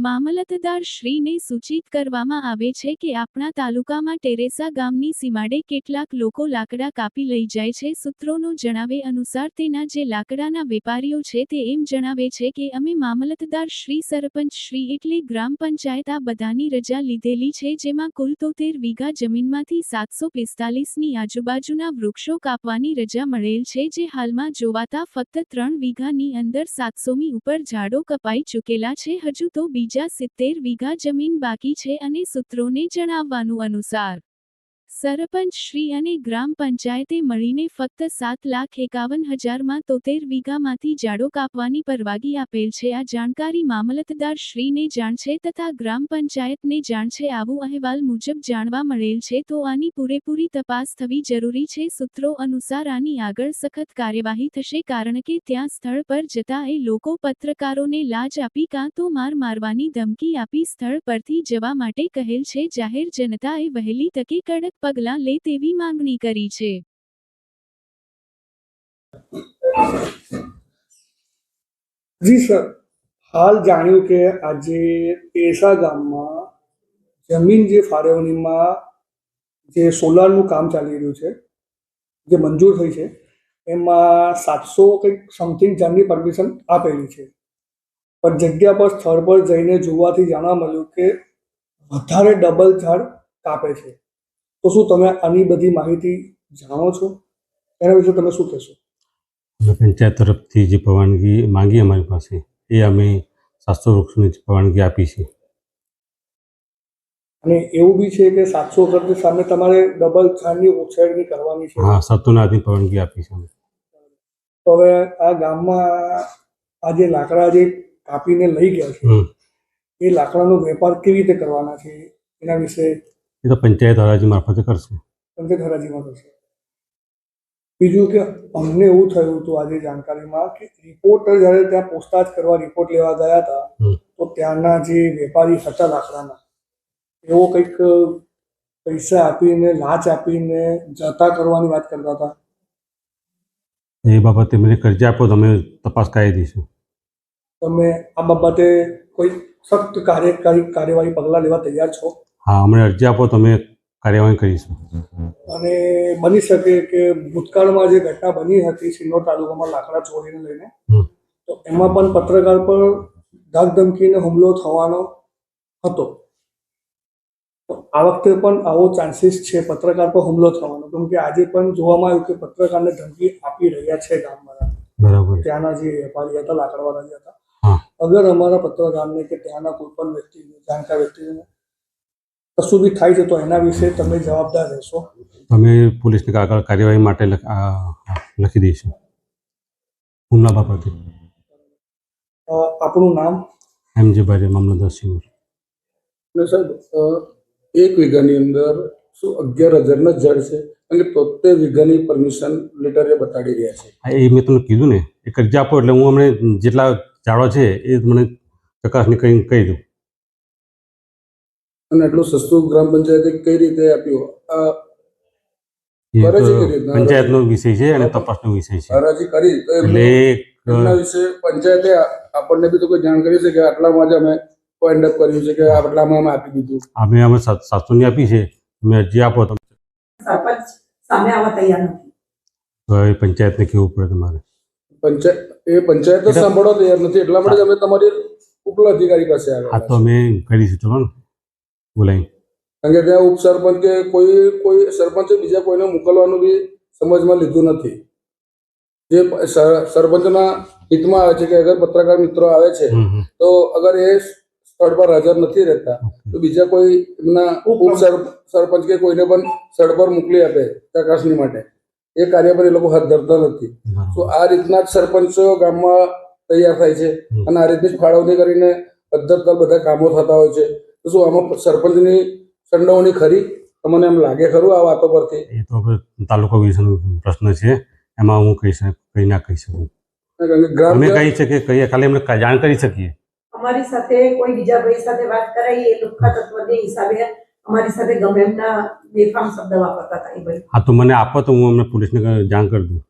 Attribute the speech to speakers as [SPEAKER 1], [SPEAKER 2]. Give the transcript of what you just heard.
[SPEAKER 1] મામલતદાર શ્રીને સૂચિત કરવામાં આવે છે કે આપણા તાલુકામાં ટેરેસા ગામની સીમાડે કેટલાક લોકો લાકડા કાપી લઈ જાય છે. સૂત્રોનો જણાવે અનુસાર તેના જે લાકડાના વેપારીઓ છે તે એમ જણાવે છે કે અમે મામલતદાર શ્રી સરપંચ શ્રી એટલે ગ્રામ પંચાયત આ બધાની રજા લીધેલી છે જેમાં કુલ તોતેર વીઘા જમીનમાંથી સાતસો પિસ્તાલીસની આજુબાજુના વૃક્ષો કાપવાની રજા મળેલ છે જે હાલમાં જોવાતા ફક્ત ત્રણ વીઘાની અંદર સાતસોમી ઉપર ઝાડો કપાઈ ચૂકેલા છે. હજુ તો બીજા સિત્તેર વીઘા જમીન બાકી છે અને સૂત્રોને જણાવવાનું અનુસાર સરપંચ શ્રી અને ગ્રામ પંચાયતે મળીને ફક્ત સાત લાખ એકાવન હજારમાં તોતેર વીઘામાંથી જાડો કાપવાની પરવાનગી આપેલ છે. આ જાણકારી મામલતદાર શ્રીને જાણ છે તથા ગ્રામ પંચાયતને જાણ છે આવું અહેવાલ મુજબ જાણવા મળેલ છે તો આની પૂરેપૂરી તપાસ થવી જરૂરી છે. સૂત્રો અનુસાર આની આગળ સખત કાર્યવાહી થશે કારણ કે ત્યાં સ્થળ પર જતા એ લોકો પત્રકારોને લાજ આપી કાં તો માર મારવાની ધમકી આપી સ્થળ પરથી જવા માટે કહેલ છે. જાહેર જનતાએ વહેલી તકે કડક પગલાં લે તેવી માંગણી કરી છે.
[SPEAKER 2] જી, સર. હાલ જાણ્યું કે આજે એસા ગામમાં જમીન જે ફાળવણીમાં જે સોલારનું કામ ચાલી રહ્યું છે, જે મંજૂર થઈ છે, એમાં સાતસો કંઈક સમથિંગ જણની પરમિશન આપેલી છે. પણ જગ્યા પર સ્થળ પર જઈને જોવાથી જાણવા મળ્યું કે વધારે ડબલ ઝાડ કાપે છે. તો શું તમે આની બધી માહિતી જાણો છો? એના વિશે તમે શું કહેશો?
[SPEAKER 3] પંચાયત તરફથી જે પરવાનગી માંગી અમારી પાસે એ અમે સાતસો વૃક્ષોની પરવાનગી આપી છે.
[SPEAKER 2] અને એવું બી છે કે સાતસો કરતી સામે તમારે ડબલ ખાંડની ઉછેરની કરવાની છે?
[SPEAKER 3] હા સત્તુનાથની પરવાનગી આપી છે
[SPEAKER 2] તો હવે આ ગામમાં આ જે લાકડા જે કાપીને લઈ ગયા છે એ લાકડાનો વેપાર કેવી રીતે કરવાના છે? એના વિશે
[SPEAKER 3] એ તો પંચાયત હરાજી મારફતે કરશે.
[SPEAKER 2] પંચાયત હરાજીમાં કરશે. બીજું કે અમને એવું થયું હતું આજે જાણકારીમાં કે રિપોર્ટર જ્યારે ત્યાં પૂછતાછ કરવા રિપોર્ટ લેવા ગયા હતા તો ત્યાંના જે વેપારી હતા લાકડાના એવો કંઈક પૈસા આપીને લાચ આપીને જતા કરવાની વાત કરતા હતા.
[SPEAKER 3] એ બાબતે મને કરજે આપો તમે તપાસ કરી દઈશું.
[SPEAKER 2] તમે આ બાબતે કોઈ સખ્ત કાર્યકારી કાર્યવાહી પગલાં લેવા તૈયાર છો?
[SPEAKER 3] હા અમને અરજી આપો તો અમે કાર્યવાહી કરીશું.
[SPEAKER 2] અને બની શકે કે ભૂતકાળમાં જે ઘટના બની હતી સિન્નોર તાલુકામાં લાકડા ચોરીને લઈને તો એમાં પણ પત્રકાર પર ધાકધમકીને હુમલો થવાનો હતો. તો આ વખતે પણ આવો ચાન્સીસ છે પત્રકાર પર હુમલો થવાનો. કેમ કે આજે પણ જોવામાં આવ્યું કે પત્રકારને ધમકી આપી રહ્યા છે ગામવાળા.
[SPEAKER 3] બરાબર.
[SPEAKER 2] ત્યાંના જે વેપારી હતા લાકડાવાળા જે હતા. અગર અમારા પત્રકારને કે ત્યાંના કોઈ પણ વ્યક્તિને જાણકાર વ્યક્તિને કશું બી થાય છે તો એના વિશે તમે જવાબદાર રહેશો.
[SPEAKER 3] અમે પોલીસને આગળ કાર્યવાહી માટે લખી દઈશું. હુમલા બાબતે
[SPEAKER 2] આપણું નામ?
[SPEAKER 3] એમ જે ભાઈ મામલતદાર સિંહ.
[SPEAKER 4] અને સાહેબ એક વીઘાની અંદર શું અગિયાર હજારના ઝાડ છે અને તોતેર વીઘાની પરમિશન લેટર એ બતાડી રહ્યા છે?
[SPEAKER 3] હા એ મેં તમને કીધું ને. એ કરજા આપો એટલે હું અમને જેટલા ઝાડો છે એ મને ચકાસણી કરીને કહી દઉં.
[SPEAKER 4] અને આટલું સસ્તું ગ્રામ પંચાયતે કઈ રીતે આપ્યું? આ
[SPEAKER 3] તો? પંચાયતનો વિષય છે અને તપાસનો વિષય છે.
[SPEAKER 4] હરાજી કરી. તો એમના વિશે પંચાયતે આપણને બી તો કોઈ જાણ કરી છે કે આટલામાં જ અમે પોઈન્ટ અપ કર્યું છે કે આટલામાં અમે આપી દીધું?
[SPEAKER 3] અમે અમે સાત- સાતસોની આપી છે. તમે અરજી આપો તો.
[SPEAKER 5] સરપંચ સામે આવવા તૈયાર નથી.
[SPEAKER 3] તો એ પંચાયતને કેવું પડે તમારે?
[SPEAKER 4] પંચાયત એ પંચાયત જ સાંભળવા તૈયાર નથી. એટલા માટે અમે તમારી ઉપલા અધિકારી પાસે
[SPEAKER 3] આ તો અમે કરીશું. ચલો ને. બોલાવી
[SPEAKER 4] કારણ કે ત્યાં ઉપસરપંચ કે કોઈ કોઈ સરપંચે બીજા કોઈને મોકલવાનું બી સમજમાં લીધું નથી. જે સરપંચના હિતમાં આવે છે કે અગર પત્રકાર મિત્રો આવે છે. તો અગર એ સ્થળ પર હાજર નથી રહેતા તો બીજા કોઈ એમના સરપંચ કે કોઈને પણ સ્થળ પર મોકલી આપે ચકાસણી માટે. એ કાર્ય પર એ લોકો હાથ ધરતા નથી. તો આ રીતના જ સરપંચો ગામમાં તૈયાર થાય છે અને આ રીતની જ ફાળવણી કરીને અધ્ધરતર બધા કામો થતા હોય છે. તો શું આમાં સરપંચની સંડોવણી ખરી? તમને એમ લાગે ખરું આ વાતો પરથી?
[SPEAKER 3] એ તો હવે તાલુકા વિશેનો પ્રશ્ન છે. એમાં હું કહી શક કહી ના કહી શકું. અમે કહી શકીએ કહીએ ખાલી અમને જાણ કરી શકીએ.
[SPEAKER 5] અમારી સાથે કોઈ બીજા ભાઈ સાથે વાત કરાઈ એ લુખા તત્વને હિસાબે અમારી સાથે ગમે એમના બેફામ શબ્દ વાપરતા હતા એ ભાઈ.
[SPEAKER 3] હા તો મને આપો તો હું અમને પોલીસને જાણ કરી દઉં.